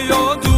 yanıyordu